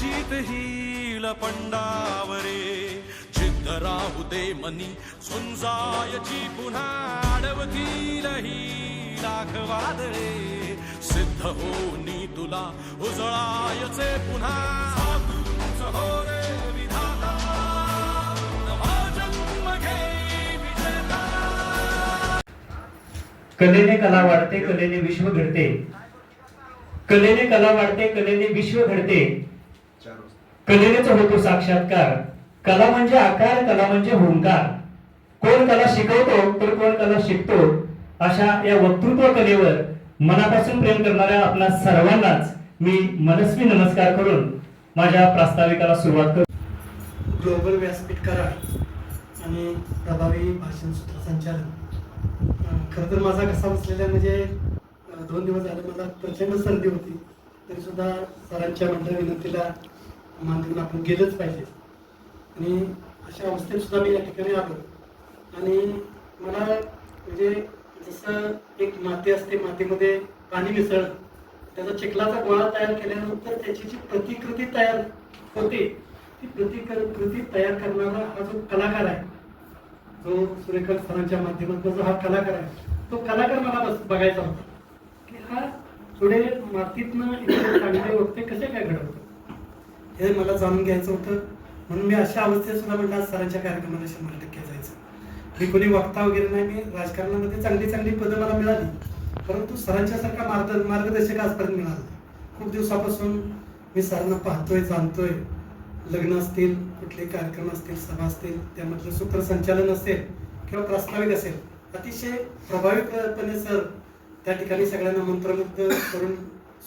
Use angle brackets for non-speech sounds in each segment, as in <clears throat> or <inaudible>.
जीत hill पंडावरे. जिद्द राहू दे मनी सुंजायची पुन्हा अडवतील ही लाख वादळे सिद्ध होनी तुला उजळायचे पुन्हा. हो रे विधाता. कलेने कला वाढते कलेने विश्व घडते. कलेने कला वाढते कलेने विश्व घडते. कलेनेच होतो साक्षात्कार. कला म्हणजे आकार कला म्हणजे हुंकार. कोण कला शिकवतो तर कोण कला शिकतो अशा या वक्तृत्व कलेवर मनापासून प्रेम करणाऱ्या आपल्या सर्वांनाच मी मनस्वी नमस्कार करून माझ्या प्रास्ताविकाला सुरुवात करतो. ग्लोबल व्यासपीठ करार आणि प्रभावी भाषण सूत्रसंचालन अं, खरं तर माझा कसा बसलेला म्हणजे दोन दिवस झाले मला प्रचंड सर्दी होती. तरी सुद्धा सरांच्या मंडळ विनंतीला मान आपण गेलंच पाहिजे. आणि अशा अवस्थेत सुद्धा मी या ठिकाणी आलो. आणि मला म्हणजे जसं एक माती असते मातीमध्ये पाणी मिसळ त्याचा चिखलाचा गोळा तयार केल्यानंतर त्याची जी प्रतिकृती तयार होते ती प्रतिकृती तयार करणारा हा जो कलाकार आहे जो सूर्यकांत सरांच्या माध्यमातून जो हा कलाकार आहे तो कलाकार मला बस बघायचा होता की हा थोडे मातीतनं इतके चांगले वक्ते कसे काय घडवतो हे मला जाणून घ्यायचं होतं. म्हणून मी अशा अवस्थेत सुद्धा म्हटलं आज सरांच्या कार्यक्रमाला शंभर टक्के जायचं. मी कोणी वक्ता वगैरे नाही मी राजकारणामध्ये चांगली चांगली पदं मला मिळाली. परंतु सरांच्या सारखा मार्ग मार्गदर्शक आजपर्यंत मिळाला खूप दिवसापासून मी सरांना पाहतोय जाणतोय. लग्न असतील कुठले कार्यक्रम असतील सभा असतील त्यामधलं सूत्रसंचालन असेल किंवा प्रास्ताविक असेल अतिशय प्रभावीपणे सर त्या ठिकाणी सगळ्यांना मंत्रमुग्ध करून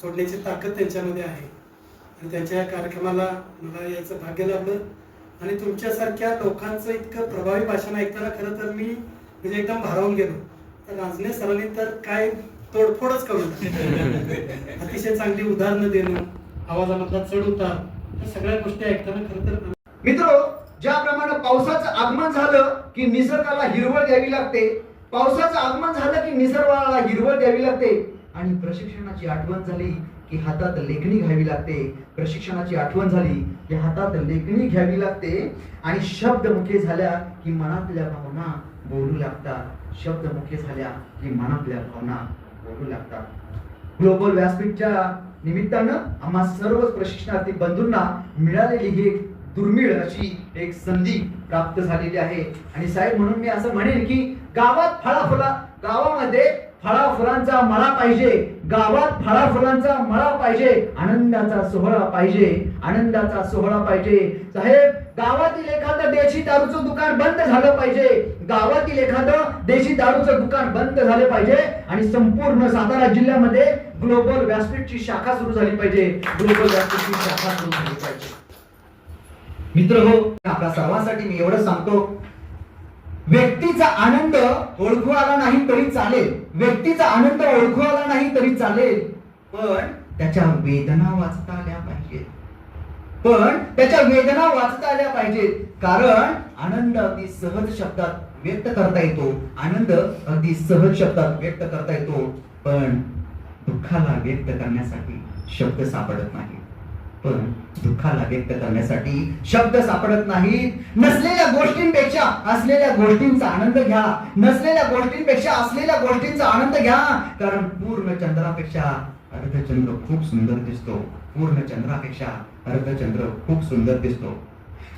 सोडण्याची ताकद त्यांच्यामध्ये आहे. आणि त्यांच्या या कार्यक्रमाला मला यायचं भाग्य लाभलं आणि तुमच्यासारख्या लोकांचं इतकं प्रभावी भाषण ऐकताना खरं तर मी म्हणजे एकदम भारावून गेलो. तर रांजणे सरांनी तर काय तोडफोडच करून अतिशय चांगली उदाहरणं देणं आवाजामधला चढ उतार या सगळ्या गोष्टी ऐकताना खरं तर मित्र ज्याप्रमाणे पावसाचं आगमन झालं की निसर्गाला हिरवळ द्यावी लागते पावसाचं आगमन झालं की निसर्गाला हिरवळ द्यावी लागते आणि प्रशिक्षणाची आठवण झाली की हातात लेखणी घ्यावी लागते. प्रशिक्षणाची आठवण झाली की हातात लेखणी घ्यावी लागते. आणि शब्द मुखे झाल्या की मनातल्या भावना बोलू लागतात. शब्द मुखे झाल्या की मनातल्या भावना बोलू लागतात. ग्लोबल व्यासपीठच्या निमित्तानं आम्हा सर्व प्रशिक्षणार्थी बंधूंना मिळालेली ही एक दुर्मिळ अशी एक संधी प्राप्त झालेली आहे. आणि साहेब म्हणून मी असं म्हणेन की गावात फळाफुला गावामध्ये फळाफुलांचा मळा पाहिजे. गावात फळाफुलांचा मळा पाहिजे. आनंदाचा सोहळा पाहिजे. आनंदाचा सोहळा पाहिजे. साहेब गावातील एखादं देशी दारूचं दुकान बंद झालं पाहिजे. गावातील एखादं देशी दारूचं दुकान बंद झालं पाहिजे. आणि संपूर्ण सातारा जिल्ह्यामध्ये ग्लोबल व्यासपीठची शाखा सुरू झाली पाहिजे. ग्लोबल व्यासपीठची शाखा सुरू झाली पाहिजे. मित्र हो आपल्या सर्वांसाठी मी एवढं सांगतो. व्यक्तीचा आनंद ओळखू आला नाही तरी चालेल. व्यक्तीचा आनंद ओळखू आला नाही तरी चालेल. पण त्याच्या वेदना वाचता आल्या पाहिजेत. पण त्याच्या वेदना वाचता आल्या पाहिजेत. कारण आनंद अगदी सहज शब्दात व्यक्त करता येतो. आनंद अगदी सहज शब्दात व्यक्त करता येतो. पण दुःखाला व्यक्त करण्यासाठी शब्द सापडत नाही. पण दुःखाला व्यक्त करण्यासाठी? शब्द सापडत नाहीत. नसलेल्या गोष्टींपेक्षा असलेल्या गोष्टींचा आनंद घ्या. नसलेल्या गोष्टींपेक्षा असलेल्या गोष्टींचा आनंद घ्या. कारण पूर्ण चंद्रापेक्षा अर्धचंद्र खूप सुंदर दिसतो. पूर्ण चंद्रापेक्षा अर्धचंद्र खूप सुंदर दिसतो.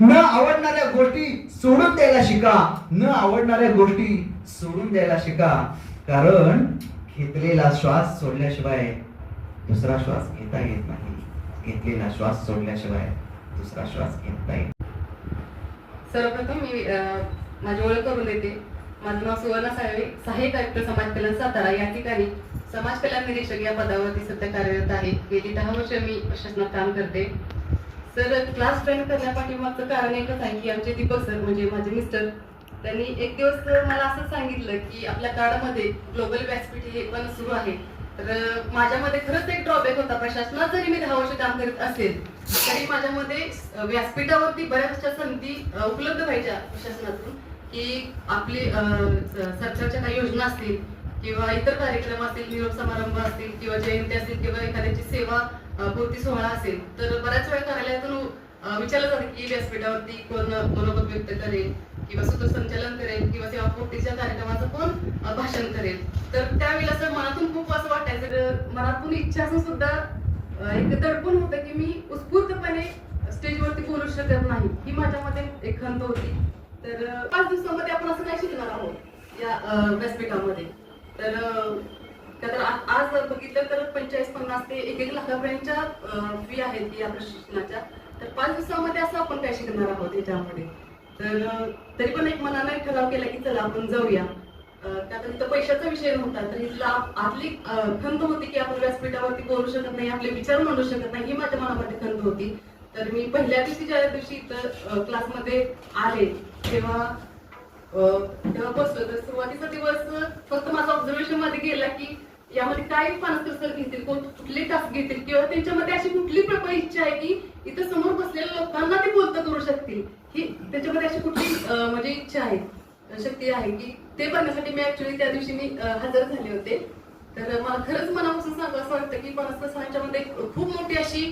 न आवडणाऱ्या गोष्टी सोडून द्यायला शिका. न आवडणाऱ्या गोष्टी सोडून द्यायला शिका. कारण घेतलेला श्वास सोडल्याशिवाय दुसरा श्वास घेता येत नाही. घेतलेला श्वास सोडल्याशिवाय दुसरा श्वास घेता येईल सर्वप्रथम मी माझी ओळख करून देते. माझं नाव सुवर्णा साळवे सहाय्यक आयुक्त समाज कल्याण सातारा. या ठिकाणी समाज कल्याण निरीक्षक या पदावरती सध्या कार्यरत आहे. गेली दहा वर्ष मी प्रशासनात काम करते. सर क्लास ट्रेन करण्यापाठीमागचं कारण एकच आहे की आमचे दीपक सर म्हणजे माझे मिस्टर त्यांनी एक दिवस मला असं सांगितलं की आपल्या काळामध्ये ग्लोबल व्यासपीठ हे पण सुरू आहे. तर माझ्यामध्ये खरंच एक ड्रॉबॅक होता. प्रशासनात जरी मी दहा वर्ष काम करत असेल तरी माझ्यामध्ये व्यासपीठावरती बऱ्याचशा संधी उपलब्ध व्हायच्या प्रशासनातून की आपली सरकारच्या काही योजना असतील किंवा इतर कार्यक्रम असतील निरोप समारंभ असतील किंवा जयंती असतील किंवा एखाद्याची सेवा पूर्ती सोहळा असेल तर बऱ्याच वेळा कार्यालयातून विचारलं जातं की व्यासपीठावरती कोण मनोगत व्यक्त करेल किंवा सूत्रसंचालन करेल किंवा सेवापूर्तीच्या कार्यक्रमाचं कोण भाषण करेल. तर त्यावेळेला असं मनातून खूप असं वाटायचं मनातून इच्छा असून सुद्धा एक दडपण होतं की मी उत्स्फूर्तपणे स्टेजवरती बोलू शकत नाही ही माझ्यामध्ये एक खंत होती. तर पाच दिवसामध्ये आपण असं काय शिकणार आहोत या व्यासपीठामध्ये? तर तर आज बघितलं तर पंचेचाळीस पन्नास ते एक एक लाखापर्यंतच्या फी आहेत या प्रशिक्षणाच्या. तर पाच दिवसामध्ये असं आपण काय शिकणार आहोत याच्यामध्ये? तर तरी पण एक मनाने ठराव केला की चला आपण जाऊया. त्यात इथं पैशाचा विषय नव्हता तर इथला आतली खंत होती की आपण व्यासपीठावरती बोलू शकत नाही आपले विचार मांडू शकत नाही ही माझ्या मनामध्ये खंत होती. तर मी पहिल्या दिवशी ज्या दिवशी इथं क्लासमध्ये आले तेव्हा तेव्हा बसलो. तर सुरुवातीचा दिवस फक्त माझा ऑब्झर्वेशनमध्ये गेला की यामध्ये काय पानसकर घेतील कोण कुठले टास्क घेतील किंवा त्यांच्यामध्ये अशी कुठली प्रबळ इच्छा आहे की इथं समोर बसलेल्या लोकांना ते बोलतं करू शकतील. ही त्याच्यामध्ये अशी कुठली म्हणजे इच्छा आहे शक्ती आहे की ते बघण्यासाठी मी ऍक्च्युली त्या दिवशी मी हजर झाले होते. तर मला खरंच मनापासून सांगा असं वाटतं की पानसकर सरांच्यामध्ये खूप मोठी अशी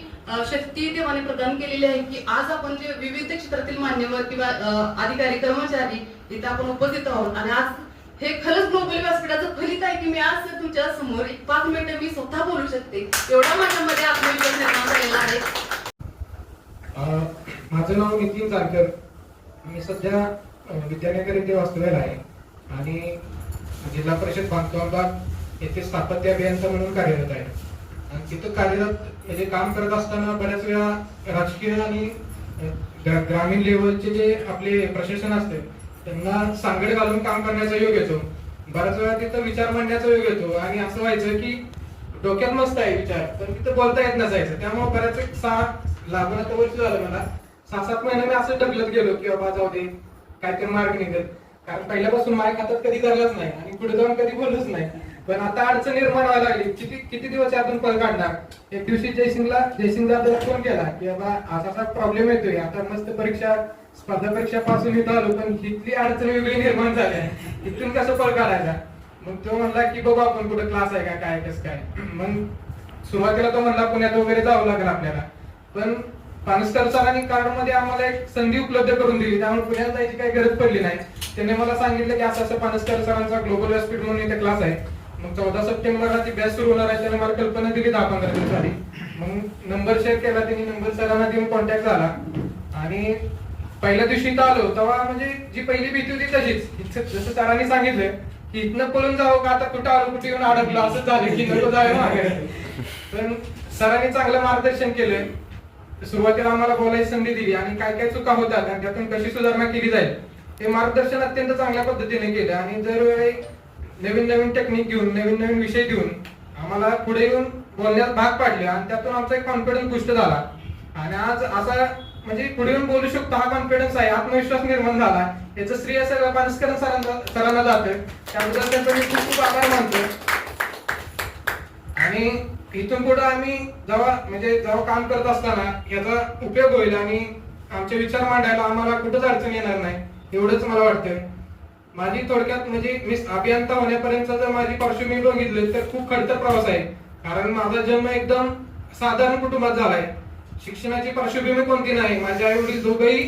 शक्ती देवाने प्रदान केलेली आहे की आज आपण जे विविध क्षेत्रातील मान्यवर किंवा अधिकारी कर्मचारी इथं आपण उपस्थित आहोत. आणि आज हे खरंच ग्लोबल व्यासपीठाचं फलित आहे की मी आज तुमच्यासमोर एक पाच मिनिटं मी स्वतः बोलू शकते. एवढा माझ्यामध्ये आत्मविश्वास निर्माण झालेला आहे. माझं नाव नितीन जानकर. मी सध्या विद्यानगर येथे वास्तव्याला आहे. आणि जिल्हा परिषद बांधकामबाग येथे स्थापत्य अभियंता म्हणून कार्यरत आहे. आणि तिथं कार्यरत म्हणजे काम करत असताना बऱ्याच वेळा राजकीय आणि ग्रामीण लेवलचे जे आपले प्रशासन असते त्यांना सांगड घालून काम करण्याचा योग येतो. बऱ्याच वेळा तिथं विचार मांडण्याचा योग येतो. आणि असं व्हायचं की डोक्यात मस्त आहे विचार पण तिथं बोलता येत नसायचं. त्यामुळे बऱ्याच एक सहा लागून आता वर्ष झालं मला. सहा सात महिने मी असं ढकलत गेलो की बाबा जाऊ दे काहीतरी मार्ग निघत कारण पहिल्यापासून माय खात्यात कधी धरलंच नाही. आणि पुढे जाऊन कधी बोललोच नाही. पण आता अडचण निर्माण व्हायला लागली. किती किती दिवस यातून पळ काढणार? एक दिवशी जयसिंगला जयसिंगला जर फोन केला की बाबा असा असा प्रॉब्लेम येतोय. आता मस्त परीक्षा स्पर्धा परीक्षा पासून इथं आलो पण इथली अडचण वेगळी निर्माण झाली आहे. इथून कसं पळ काढायचा? मग तो म्हणला की बघू आपण कुठं क्लास आहे का काय कसं काय? <clears throat> मग सुरुवातीला तो म्हणला पुण्यात वगैरे जावं लागेल आपल्याला. पण पानसकर सरांनी कार्डमध्ये आम्हाला एक संधी उपलब्ध करून दिली. त्यामुळे पुण्यात जायची काही गरज पडली नाही. त्याने मला सांगितलं की असं असं पानसकर सरांचा ग्लोबल व्यासपीठ म्हणून इथे क्लास आहे. मग चौदा सप्टेंबरला ती बॅच सुरू होणार आहे त्याने मला कल्पना दिली दहा पंधरा दिवस आधी मग नंबर शेअर केला त्यांनी नंबर सरांना देऊन कॉन्टॅक्ट झाला. आणि पहिल्या दिवशी इथं आलो तेव्हा म्हणजे जी पहिली भीती होती तशीच. जसं सरांनी सांगितलं की इथनं पळून जावं का? आता कुठं आलो कुठे येऊन अडकलो? असं झालं की नको जावं मागे. पण सरांनी चांगलं मार्गदर्शन केलं सुरुवातीला आम्हाला बोलायची संधी दिली आणि काय काय चुका होतात आणि त्यातून कशी सुधारणा केली जाईल ते मार्गदर्शन अत्यंत चांगल्या पद्धतीने केलं. आणि जर नवीन नवीन टेक्निक घेऊन नवीन नवीन विषय देऊन आम्हाला पुढे येऊन बोलण्यास भाग पाडले आणि त्यातून आमचा एक कॉन्फिडन्स पुष्ट झाला. आणि आज असा म्हणजे पुढे येऊन बोलू शकतो हा कॉन्फिडन्स आहे आत्मविश्वास निर्माण झाला. याचं श्रेय सगळं पानसकर सरांना सरांना जातं. त्याबद्दल त्यांचा मी खूप खूप आभार मानतो. आणि इथून पुढे आम्ही जेव्हा म्हणजे जेव्हा काम करत असताना याचा उपयोग होईल आणि आमचे विचार मांडायला आम्हाला कुठंच अडचण येणार नाही एवढंच मला वाटतं माझी थोडक्यात म्हणजे मी अभियंता होण्यापर्यंत जर माझी पार्श्वभूमी बघितली तर खूप खडतर प्रवास आहे. कारण माझा जन्म एकदम साधारण कुटुंबात झालाय. शिक्षणाची पार्श्वभूमी कोणती नाही. माझे आई वडील दोघंही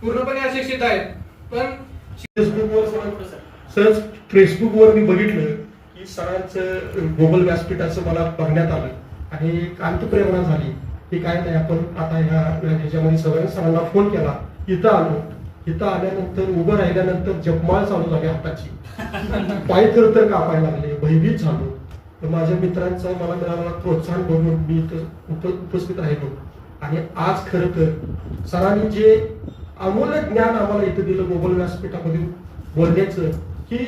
पूर्णपणे अशिक्षित आहेत. पण फेसबुकवर सर सहज फेसबुकवर मी बघितलं की सरांचं ग्लोबल व्यासपीठाचं मला बघण्यात आलं. आणि कांतप्रेरणा झाली की काय नाही आपण आता ह्या ह्याच्यामध्ये सगळ्या सरांना फोन केला. इथं आलो. इथं आल्यानंतर उभं राहिल्यानंतर जपमाळ चालू झाली हाताची. पाय तर तर कापायला लागले भयभीत झालो. तर माझ्या मित्रांचा मला मिळालेला प्रोत्साहन बघून मी इथं उप उपस्थित राहिलो. आणि आज खरं तर सरांनी जे अमूल्य ज्ञान आम्हाला इथं दिलं मोबाईल व्यासपीठामध्ये बोलण्याचं की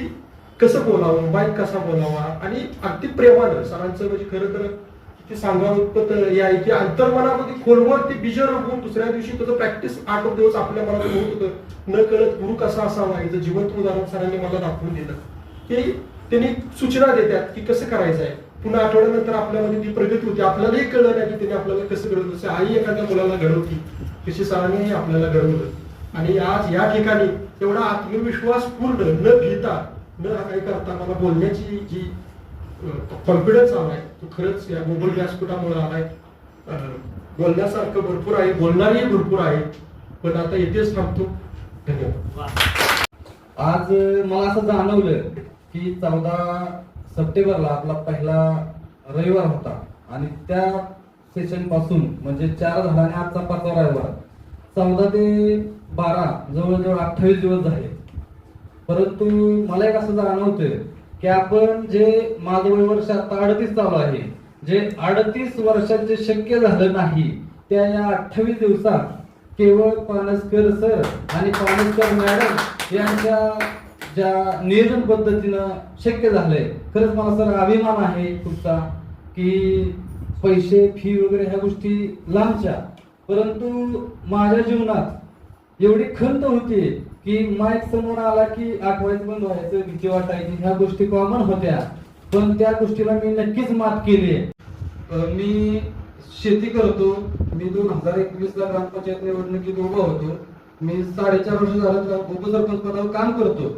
कसं बोलावं बाईक कसा बोलावा आणि अगदी प्रेमानं सरांचं म्हणजे खरं तर ते सांगावं इतपत या की अंतर्मनामध्ये खोलवर ते बीज रंगवून दुसऱ्या दिवशी त्याचं प्रॅक्टिस आठ दिवस आपल्या मनात होत होतं न कळत गुरु कसा असावा याचं जिवंत उदाहरण सरांनी मला दाखवून दिलं. की त्यांनी सूचना देतात की कसं करायचं आहे. पुन्हा आठवड्यानंतर आपल्यामध्ये ती प्रगती होती. आपल्यालाही कळलं नाही की त्यांनी आपल्याला कसं घडवलं. जसं आई एखाद्या मुलाला घडवती तशी सरांनी आपल्याला घडवलं. आणि आज या ठिकाणी एवढा आत्मविश्वास पूर्ण न घेता न काय करता मला बोलण्याची जी कॉन्फिडन्स आलाय. तो खरंच या मोबाईल व्यासपीठामुळे आलाय. बोलण्यासारखं भरपूर आहे बोलणारेही भरपूर आहे. पण आता येथेच थांबतो. धन्यवाद. आज मला असं जाणवलं की चौदा सप्टेंबरला आपला पहिला रविवार होता. आणि त्या सेशनपासून म्हणजे चार झाला आणि आजचा पाचवा रविवार. चौदा ते बारा जवळजवळ अठ्ठावीस दिवस झाले. परंतु मला एक असं जाणवतं की आपण जे माझं वय वर्ष आता अडतीस चालू आहे जे अडतीस वर्षात जे शक्य झालं नाही त्या या अठ्ठावीस दिवसात केवळ पानसकर सर आणि पानसकर मॅडम यांच्या ज्या नियोजन पद्धतीनं शक्य झालंय खरंच मला सर अभिमान आहे तुमचा की पैसे फी वगैरे ह्या गोष्टी लांबच्या परंतु माझ्या जीवनात एवढी खंत होती की माईक समोर आला की आठवायचं बंद व्हायचं भीती वाटायची ह्या गोष्टी कॉमन होत्या. पण त्या गोष्टीला मी नक्कीच मात केली मी शेती करतो. मी दोन हजार एकवीस ला ग्रामपंचायत निवडणुकीत उभा होतो. मी साडेचार वर्ष झालं उपसरपंच पदावर काम करतो.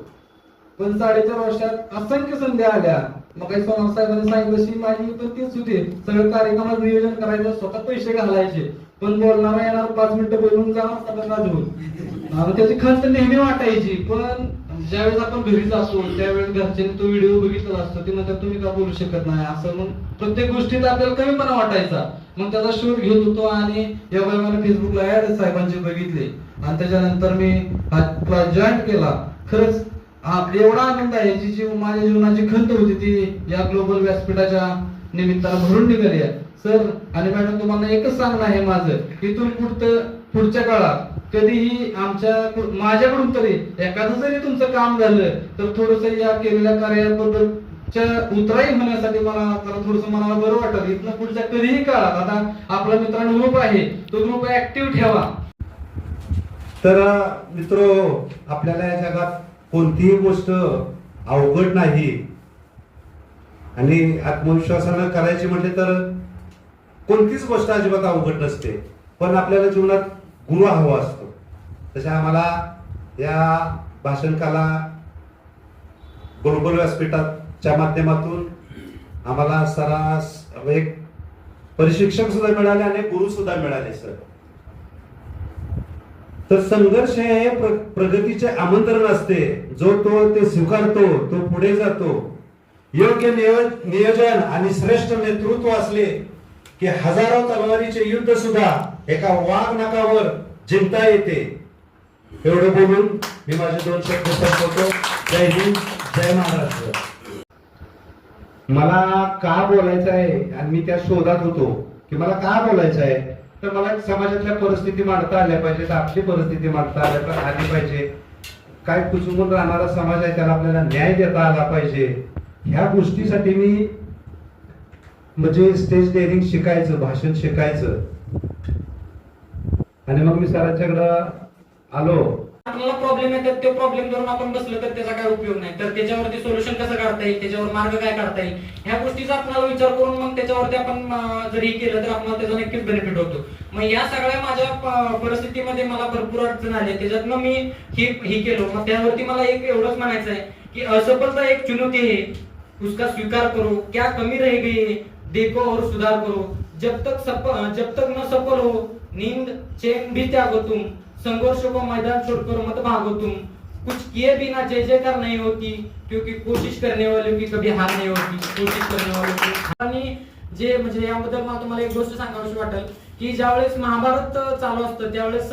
पण साडेचार वर्षात असंख्य संधी आल्या. मग काही सोनार साहेबांनी सांगितलं माझी पण तीच होती. सगळं कार्यक्रमात नियोजन करायचं स्वतः पैसे घालायचे. पण बोलणारा येणार पाच मिनिटं बोलून जाणार सगळं त्याची खंत नेहमी वाटायची पण ज्यावेळेस आपण घरीच असू त्यावेळेस घरच्यांनी तो व्हिडिओ बघितला असतो ते म्हणतात तुम्ही का बोलू शकत नाही? असं मग प्रत्येक गोष्टीत आपल्याला कमीपणा वाटायचा. मग त्याचा शोध घेत होतो आणि या मला फेसबुकला ऍड साहेबांचे बघितले. आणि त्याच्यानंतर मी क्लास जॉईन केला. खरंच एवढा आनंद आहे जी जी माझ्या जीवनाची खंत होती ती या ग्लोबल व्यासपीठाच्या निमित्तानं भरून निघाली आहे. सर आणि मॅडम तुम्हाला एकच सांगणं आहे माझं. इथून पुढचं पुढच्या काळात कधीही आमच्या माझ्याकडून तरी एखादं जरी तुमचं काम झालं तर थोडस या केलेल्या कार्याबद्दल उतराई होण्यासाठी मला जरा थोडस मला बरं वाटत. इथनं पुढच्या कधीही काळात आता आपला मित्रांनो ग्रुप आहे तो ग्रुप ऍक्टिव्ह ठेवा. तर मित्र आपल्याला या जगात कोणतीही गोष्ट अवघड नाही. आणि आत्मविश्वासानं करायची म्हटले तर कोणतीच गोष्ट अजिबात अवघड नसते. पण आपल्याला जीवनात गुरु हवा असतो. तसे आम्हाला या भाषण कला व्यासपीठाच्या माध्यमातून आम्हाला सरास एक प्रशिक्षक सुद्धा मिळाले आणि गुरु सुद्धा मिळाले सर. तर संघर्ष हे प्र- प्रगतीचे आमंत्रण असते. जो तो ते स्वीकारतो तो पुढे जातो. योग्य नियोजन आणि श्रेष्ठ नेतृत्व असले की हजारो तलवारीचे युद्ध सुद्धा एका वाघ नाकावर जिंकता येते. एवढं बोलून मी माझे दोन शब्द संपवतो. जय हिंद जय महाराष्ट्र. मला का बोलायचं आहे? आणि मी त्या शोधात होतो की मला का बोलायचं आहे? तर मला समाजातल्या परिस्थिती मांडता आल्या पाहिजेत आपली परिस्थिती मांडता आल्या आली पाहिजे. काय कुचुंबून राहणारा समाज आहे त्याला आपल्याला न्याय देता आला पाहिजे. ह्या गोष्टीसाठी मी म्हणजे स्टेज डेअरिंग शिकायचं भाषण शिकायचं. आणि मग मी सरांच्याकडं आलो. आपल्याला प्रॉब्लेम येतात ते प्रॉब्लेम धरून आपण बसलो तर त्याचा काय उपयोग नाही. तर त्याच्यावरती सोल्युशन कसं काढता येईल? त्याच्यावर मार्ग काय काढता येईल? ह्या गोष्टीचा आपल्याला विचार करून मग त्याच्यावरती आपण जर हे केलं तर आपल्याला त्याचा नक्कीच बेनिफिट होतो. मग या सगळ्या माझ्या परिस्थितीमध्ये मला भरपूर अडचण आली. त्याच्यातनं मी हे हे केलो. मग त्यावरती मला एक एवढंच म्हणायचं आहे की असफलता एक चुनौती आहे. उसका स्वीकार करो. क्या कमी रह गई देखो और सुधार करो। जब तक सप जब तक न सफल हो नींद चैन भी त्यागो तुम। संघर्ष को मैदान छोड़कर मत भागो तुम। कुछ किए बिना जय जयकार नहीं होती क्योंकि कोशिश करने वालों की कभी हार नहीं होती। कोशिश करने वालों की आणि जे म्हणजे याबद्दल मला तुम्हाला एक गोष्ट सांगावीशी वाटेल। की ज्यावेळेस महाभारत चालू असतं त्यावेळेस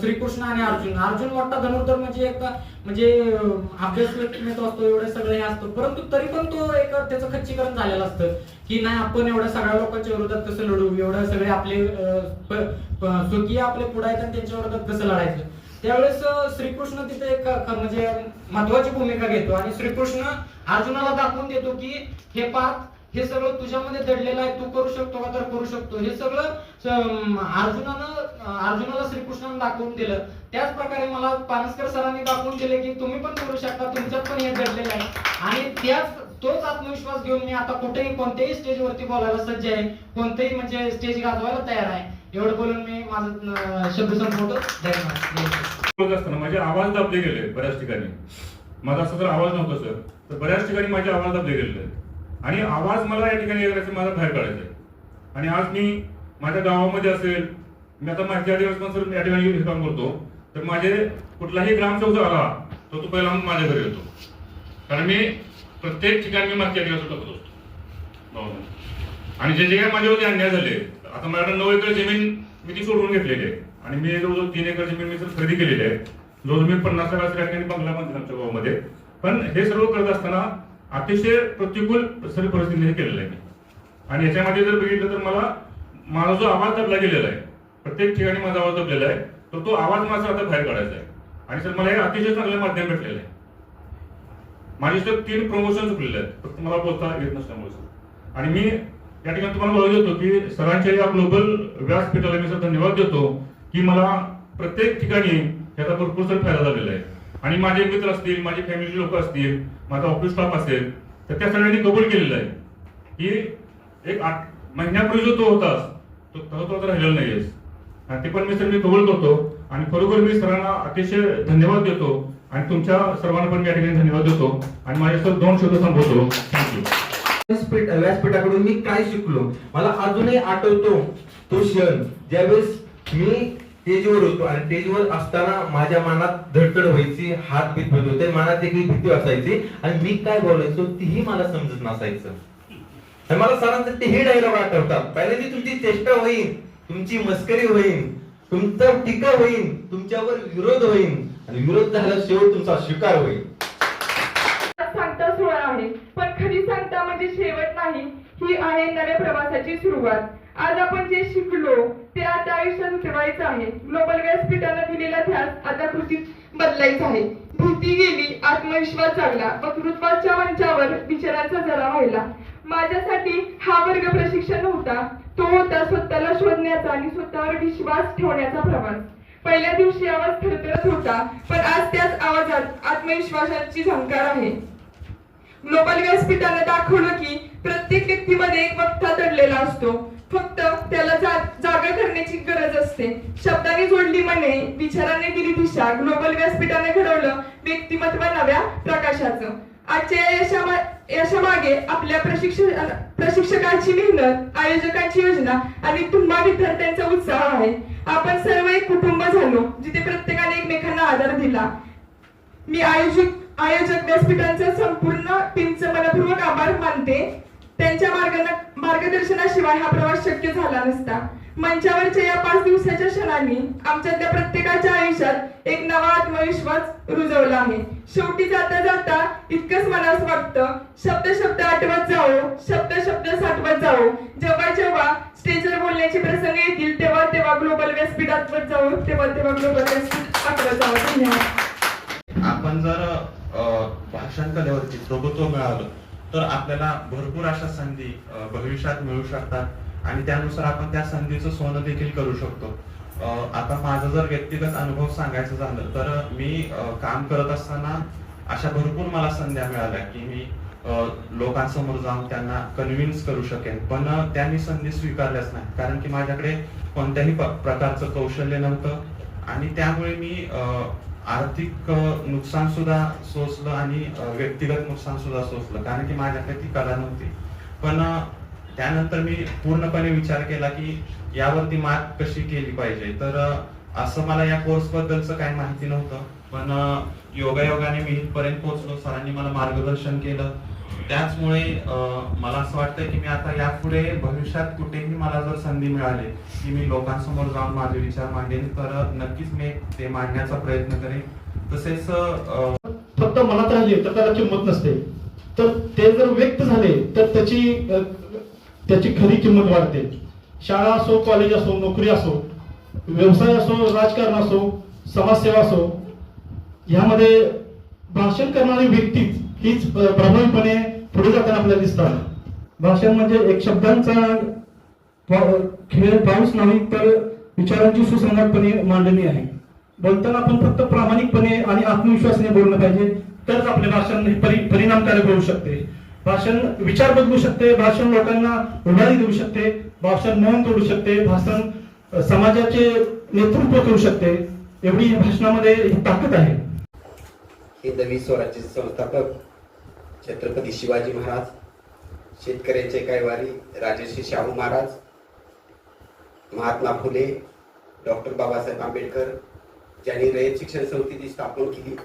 श्रीकृष्ण आणि अर्जुन. अर्जुन मोठा धनुर्धर म्हणजे एक म्हणजे अभ्यास व्यक्तिमत्व असतो एवढं सगळं हे असतं. परंतु तरी पण तो एक त्याचं खच्चीकरण झालेलं असतं की नाही आपण एवढ्या सगळ्या लोकांच्या विरोधात कसं लढू? एवढं सगळे आपले स्वकीय आपले पुढे आहेत आणि त्यांच्या विरोधात कसं लढायचं? त्यावेळेस श्रीकृष्ण तिथे एक म्हणजे महत्वाची भूमिका घेतो आणि श्रीकृष्ण अर्जुनाला दाखवून देतो की हे पाच हे सगळं तुझ्यामध्ये दडलेलं आहे तू करू शकतो का? तर करू शकतो. हे सगळं अर्जुनानं अर्जुनाला श्रीकृष्णानं दाखवून दिलं. त्याच प्रकारे मला पानसकर सरांनी दाखवून दिले की तुम्ही पण करू शकता तुमच्यात पण हे दडलेलं आहे. आणि त्याच तोच आत्मविश्वास घेऊन मी आता कुठेही कोणत्याही स्टेजवरती बोलायला सज्ज आहे. कोणतेही म्हणजे स्टेज गाजवायला तयार आहे. एवढं बोलून मी माझं शब्द संपवतो. धन्यवाद. असताना माझे आवाज दाबले गेले बऱ्याच ठिकाणी. माझा असं तर आवाज नव्हता सर. तर बऱ्याच ठिकाणी माझे आवाज दाबले गेले आहेत. आणि आवाज मला या ठिकाणी करायचा माझा बाहेर काढायचा आहे. आणि आज मी माझ्या गावामध्ये असेल मी आता माहिती अधिकारी पण सर या ठिकाणी हे काम करतो तर माझे कुठलाही ग्रामसेवक आला तर तो पहिला माझ्या घरी येतो. कारण मी प्रत्येक ठिकाणी मी माहिती अधिकारी टाकत असतो आणि जे जे काही माझ्यावरती अन्याय झाले आता माझ्याकडे नऊ एकर जमीन मी ती सोडून घेतलेली आहे. आणि मी जवळजवळ तीन एकर जमीन मी सर खरेदी केलेली आहे. जवळजवळ मी पन्नास लाख बंगला बांधला आमच्या गावामध्ये. पण हे सर्व करत असताना अतिशय प्रतिकूल सर परिस्थितीने केलेलं आहे मी. आणि याच्यामध्ये जर बघितलं तर मला माझा जो आवाज दबला गेलेला आहे प्रत्येक ठिकाणी माझा आवाज दबलेला आहे तर तो आवाज माझा आता बाहेर काढायचा आहे. आणि सर मला हे अतिशय चांगलं माध्यम भेटलेलं आहे. माझे सर तीन प्रमोशन चुकलेले आहेत फक्त मला बोलता येत नसल्यामुळे सर. आणि मी या ठिकाणी तुम्हाला बोलू देतो की सरांच्या या ग्लोबल व्यासपीठाला मी सर धन्यवाद देतो की मला प्रत्येक ठिकाणी याचा भरपूर सर फायदा झालेला आहे. आणि माझे मित्र असतील माझे फॅमिली लोक असतील माझा ऑफिस स्टाफ असेल तर त्या सगळ्यांनी कबूल केलेलं आहे. की एक आठ महिन्यापूर्वी जो तो होतास तो तसा तो तर राहिलेला नाहीयेस. आणि ते पण मी सर मी कबूल करतो. आणि खरोखर मी सरांना अतिशय धन्यवाद देतो. आणि तुमच्या सर्वांना पण मी या ठिकाणी धन्यवाद देतो. आणि माझ्यासोबत दोन शब्द संपवतो. थँक्यू व्यासपीठाकडून मी काय शिकलो? मला अजूनही आठवतो तो क्षण. ज्यावेळेस मी स्टेजवर होतो. आणि स्टेजवर असताना माझ्या मनात धडधड व्हायची हात बीत होत होते मनात एक भीती असायची. आणि मी काय बोलायचो तीही मला समजत नसायचं. मला सरांचं तेही डायलॉग आठवतात. पहिल्यांदा तुमची चेष्टा होईल तुमची मस्करी होईल तुमचं टीका होईल तुमच्यावर विरोध होईल आणि विरोध झाला शेवट तुमचा शिकार होईल. सांगता सोहळा आहे पण खरी सांगता म्हणजे शेवट नाही. ही आहे नव्या प्रवासाची सुरुवात. आज आपण जे शिकलो ते आता आयुष्यात उतरवायचं आहे. ग्लोबल व्यासपीठाला दिलेला ध्यास आता कृतीत बदलायचा आहे. भूती गेली आत्मविश्वास जागला. वक्तृत्वाच्या मंचावर विचारांचा जरा व्हायला. माझ्यासाठी हा वर्ग प्रशिक्षण नव्हता. तो होता स्वतःला शोधण्याचा आणि स्वतःवर विश्वास ठेवण्याचा प्रवास. पहिल्या दिवशी आवाज थरथरत होता पण आज त्याच आवाजात आत्मविश्वासाची झंकार आहे. ग्लोबल व्यासपीठानं दाखवलं की प्रत्येक व्यक्तीमध्ये एक वक्ता दडलेला असतो. फक्त त्याला जा- जागा करण्याची गरज असते. शब्दाने जोडली मने विचाराने दिली दिशा. ग्लोबल व्यासपीठाने घडवलं व्यक्तिमत्व नव्या प्रकाशाचं. आजच्या यशा यशामा यशामागे आपल्या प्रशिक्षण प्रशिक्षकांची मेहनत आयोजकांची योजना आणि तुम्हा विद्यार्थ्यांचा उत्साह आहे. आपण सर्व एक कुटुंब झालो जिथे प्रत्येकाने एकमेकांना आधार दिला. मी आयोजक आयोजक व्यासपीठांचा संपूर्ण टीमचं मनपूर्वक आभार मानते. त्यांच्या मार्गाने मार्गदर्शनाशिवाय हा प्रवास शक्य झाला नसता. मंचावरच्या या पाच दिवसाच्या क्षणांनी आमच्यातल्या प्रत्येकाच्या आयुष्यात एक नवा आत्मविश्वास रुजवला आहे. शेवटी जाता जाता इतकंच मनास वाटतं शब्द शब्द आठवत जाओ शब्द शब्द साठवत जाओ जेव्हा जेव्हा स्टेजवर बोलण्याचे प्रसंग येतील तेव्हा तेव्हा ग्लोबल व्यासपीठ आठवत जाऊ तेव्हा तेव्हा ग्लोबल व्यासपीठ आठवत जाऊ धन्यवाद. आपण जर अ, भाषण कलेवरती प्रभुत्व मिळालं. तर आपल्याला भरपूर अशा संधी भविष्यात मिळू शकतात. आणि त्यानुसार आपण त्या संधीचं सोनं देखील करू शकतो. आता माझा जर व्यक्तिगत अनुभव सांगायचं झालं तर मी काम करत असताना अशा भरपूर मला संध्या मिळाल्या की मी लोकांसमोर जाऊन त्यांना कन्व्हिन्स करू शकेन. पण त्या मी संधी स्वीकारल्याच नाही कारण की माझ्याकडे कोणत्याही प- प्रकारचं कौशल्य नव्हतं. आणि त्यामुळे मी आर्थिक नुकसान सुद्धा सोसलं आणि व्यक्तिगत नुकसान सुद्धा सोसलं. कारण की माझ्याकडे ती कला नव्हती. पण त्यानंतर मी पूर्णपणे विचार केला की यावरती मात कशी केली पाहिजे? तर असं मला या कोर्स बद्दलचं काही माहिती नव्हतं. पण योगायोगाने मी इथपर्यंत पोहोचलो. सरांनी मला मार्गदर्शन केलं. त्याचमुळे मला असं वाटतं की मी आता यापुढे भविष्यात कुठेही मला जर संधी मिळाली की मी लोकांसमोर जाऊन माझे विचार मांडेन तर नक्कीच मी ते मांडण्याचा प्रयत्न करेन. तसेच फक्त मनात राहिले तर त्याला किंमत नसते. तर ते जर व्यक्त झाले तर त्याची त्याची खरी किंमत वाढते. शाळा असो कॉलेज असो नोकरी असो व्यवसाय असो राजकारण असो समाजसेवा असो ह्यामध्ये भाषण करणारी व्यक्तीच हीच अ, प्रभावीपणे पुढे जाताना आपल्याला दिसतात भाषण म्हणजे एक शब्दांचा खेळ पाऊस नाही तर विचारांची सुसंगतपणे मांडणी आहे. बोलताना आपण फक्त प्रामाणिकपणे आणि आत्मविश्वासाने बोललं पाहिजे तरच आपले भाषण हे परि परिणामकारक होऊ शकते. भाषण विचार बदलू शकते भाषण लोकांना उभारी देऊ शकते भाषण मौन तोडू शकते भाषण समाजाचे नेतृत्व करू शकते एवढी भाषणामध्ये ताकद आहे. हे दवी स्वराज्याचे संस्थापक छत्रपती शिवाजी महाराज शेतकऱ्यांचे कैवारी राजर्षी शाहू महाराज महात्मा फुले डॉक्टर बाबासाहेब आंबेडकर ज्यांनी रयत शिक्षण संस्थेची स्थापना केली.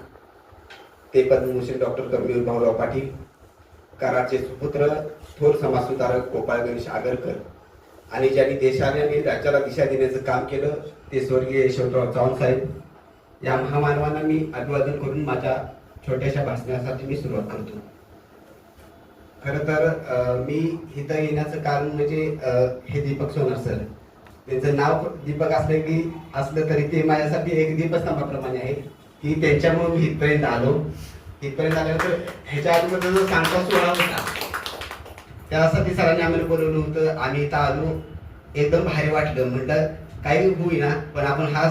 ते पद्मभूषण डॉक्टर गंभीर भाऊराव पाटील कराचे सुपुत्र थोर समाजसुधारक गोपाळ गणेश आगरकर आणि ज्यांनी देशाने आणि राज्याला दिशा देण्याचं काम केलं ते स्वर्गीय यशवंतराव चव्हाण साहेब. या महामानवांना मी अभिवादन करून माझ्या छोट्याशा भाषणासाठी मी सुरुवात करतो. खरं तर अं, मी इथं येण्याचं कारण म्हणजे हे दीपक सोनार सर त्यांचं नाव दीपक असलं की असलं तरी ते माझ्यासाठी एक दीपस्तंभाप्रमाणे आहे की त्यांच्यामुळे मी इथपर्यंत आलो. इथपर्यंत आल्यानंतर ह्याच्या आधीमध्ये जो सांगता सोहळा होता. त्यासाठी सरांनी आम्हाला बोलवलं होतं आम्ही इथं आलो. एकदम भारी वाटलं. म्हटलं काही होईना पण आपण हा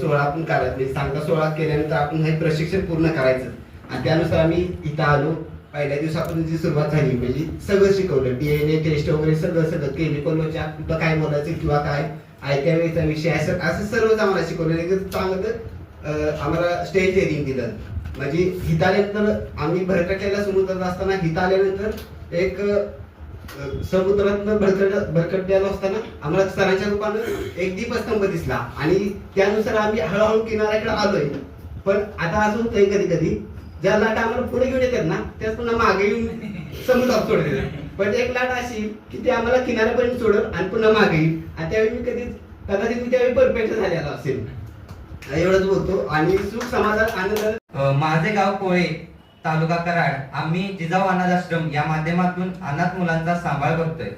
सोहळा आपण करायचा म्हणजे सांगता सोहळा केल्यानंतर आपण हे प्रशिक्षण पूर्ण करायचं. आणि त्यानुसार आम्ही इथं आलो. पहिल्या दिवसापासून जी सुरुवात झाली म्हणजे सगळं शिकवलं. डीएनए टेस्ट वगैरे सगळं सगळं केमिकलच्या कुठं काय बोलायचं किंवा काय. आयत्या वेळेचा विषय असं असं सर्वच आम्हाला शिकवलं. चांगलं आम्हाला स्टेज एरिंग दिलं. म्हणजे हिताल्यानंतर आम्ही भरकटलेला करत असताना हिताल्यानंतर एक समुद्रात भरकट भरकटलेलो असताना आम्हाला सरांच्या रूपानं एक दीपस्तंभ दिसला. आणि त्यानुसार आम्ही हळूहळू किनाऱ्याकडे आलोय. पण आता असं होतंय कधी कधी ज्या लाटा आम्हाला पुढे घेऊन येतात ना त्याच पुन्हा मागे येऊन समुद्रात सोडले पण एक लाट अशी की ते आम्हाला किनाऱ्यापर्यंत सोडल आणि पुन्हा मागे येईल. आणि त्यावेळी मी कधीच कदाचित मी त्यावेळी परफेक्ट झालेला असेल. एवढंच बोलतो. आणि सुख समाधान आनंद माझे गाव कोळे. तालुका कराड. आम्ही जिजाऊ अनाथ आश्रम या माध्यमातून अनाथ मुलांचा सांभाळ करतोय.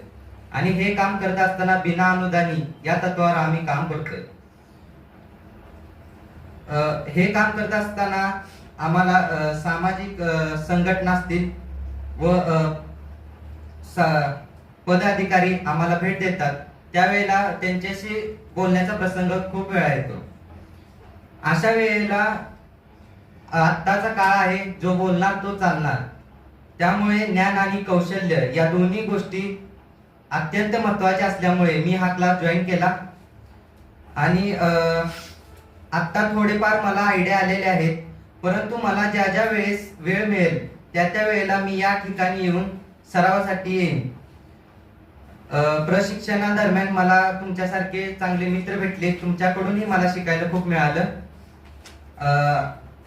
आणि हे काम करत असताना बिना अनुदानी या तत्वावर आम्ही काम करतोय. हे काम करत असताना आम्हाला सामाजिक संघटना असतील व पदाधिकारी आम्हाला भेट देतात. त्यावेळेला त्यांच्याशी बोलण्याचा प्रसंग खूप वेळा येतो. अशा वेळेला आत्ताचा काळ आहे जो बोलणार तो चालणार. त्यामुळे ज्ञान आणि कौशल्य या दोन्ही गोष्टी अत्यंत महत्त्वाच्या असल्यामुळे मी हा क्लास जॉईन केला. आणि आत्ता थोडेफार मला आयडिया आलेले आहेत. परंतु मला ज्या ज्या वेळेस वेळ मिळेल त्या त्या वेळेला मी या ठिकाणी येऊन सरावासाठी येईन. प्रशिक्षणादरम्यान मला तुमच्यासारखे चांगले मित्र भेटले तुमच्याकडूनही मला शिकायला खूप मिळालं.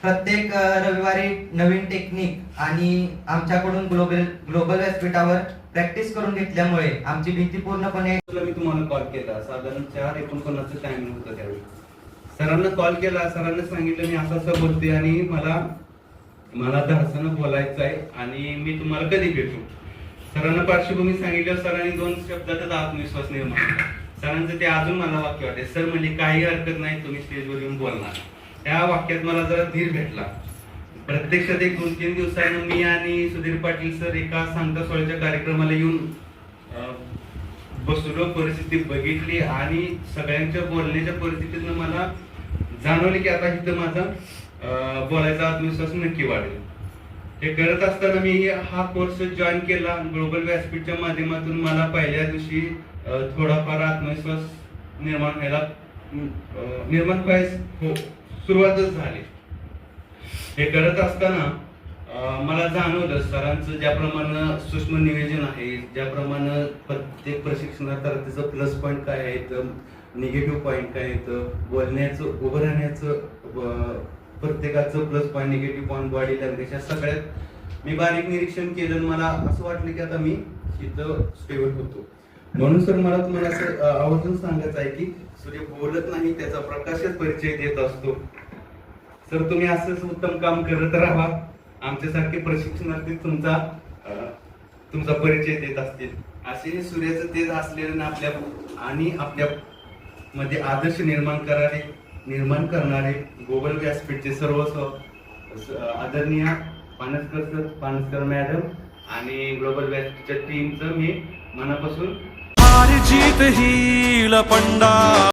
प्रत्येक रविवारी नवीन टेक्निक आणि आमच्याकडून ग्लोबल ग्लोबल व्यासपीठावर प्रॅक्टिस करून घेतल्यामुळे आमची भीती पूर्णपणे मी तुम्हाला कॉल केला. साधारण चार एकोणपन्नासचं टायमिंग होतं त्यावेळी. सरांना कॉल केला. सरांना सांगितलं मी असं असं बोलते आणि मला मला हसन बोलायचं आहे आणि मी तुम्हाला कधी भेटू? सरांना पार्श्वभूमी सांगितलं सरांनी दोन शब्दातच आत्मविश्वास निर्माण केला. सरांचं ते अजून मला वाक्य वाटते सर म्हणजे काही हरकत नाही तुम्ही स्टेजवर येऊन बोलणार. त्या वाक्यात मला जरा धीर भेटला. प्रत्यक्षात एक दोन तीन दिवसानं मी आणि सुधीर पाटील सर एका सांगता सोहळ्याच्या कार्यक्रमाला येऊन बसलो परिस्थिती बघितली आणि सगळ्यांच्या बोलण्याच्या परिस्थितीतनं मला जाणवले की आता इथं माझा बोलायचा आत्मविश्वास नक्की वाढेल. हे करत असताना मी हा कोर्स जॉईन केला. ग्लोबल व्यासपीठच्या माध्यमातून मला पहिल्या दिवशी थोडाफार आत्मविश्वास निर्माण व्हायला निर्माण व्हायस हो. सुरुवातच झाली. हे करत असताना मला जाणवलं सरांचं ज्याप्रमाणे सूक्ष्म नियोजन आहे ज्याप्रमाणे प्रत्येक प्रशिक्षणार्थीचं त्याचं प्लस पॉईंट काय आहे निगेटिव्ह पॉईंट काय येतं बोलण्याचं उभं राहण्याचं प्रत्येकाचं plus point negative point body language या सगळ्यात मी बारीक निरीक्षण केलं आणि मला असं वाटलं की आता मी इथं स्टेबल होतो. म्हणून सर मला तुम्हाला असं आवर्जून सांगायचं आहे की सूर्य बोलत नाही त्याचा प्रकाशच परिचय देत असतो. सर तुम्ही असंच उत्तम काम करत राहा. आमच्यासारखे प्रशिक्षणार्थी तुमचा तुमचा परिचय देत असतील. असे सूर्याचं तेज असलेलं आपल्या आणि आपल्या मध्ये आदर्श निर्माण करणारे निर्माण करणारे गोगल व्यासपीठचे सर्व आदरणीय पानसकर सर पानसकर मॅडम आणि ग्लोबल व्यासपीठच्या टीमचं मी मनापासून हार जीत ही लपंडा